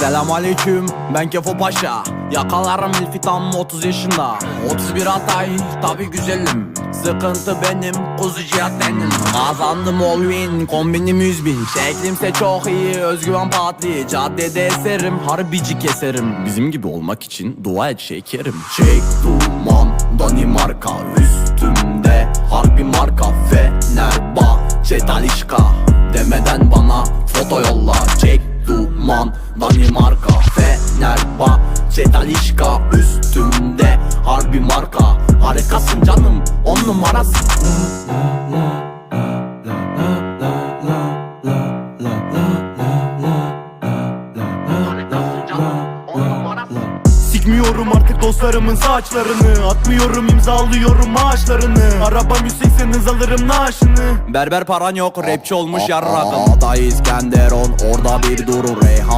Selam aleyküm ben Kefo Paşa. Yakalarım ilfi tam 30 yaşında. 31 Hatay tabi güzelim. Sıkıntı benim kuzu cihat benim. Kazandım all win kombinim 100 bin. Şeklimse çok iyi özgüven patlı Caddede eserim harbici keserim. Bizim gibi olmak için dua et şekerim. Çek duman Danimarka Üstümde harbi marka. Fenerbahçe Talişka. Demeden bana foto duman Danimarka Fenerbahçe Talişka Üstümde harbi marka Harikasın canım on numarasın Sikmiyorum artık dostlarımın saçlarını Atmıyorum imzalıyorum maaşlarını Arabam 180 hız alırım naaşını Berber paran yok rapçi olmuş yarrak Ada İskenderon orada bir durur Reyhan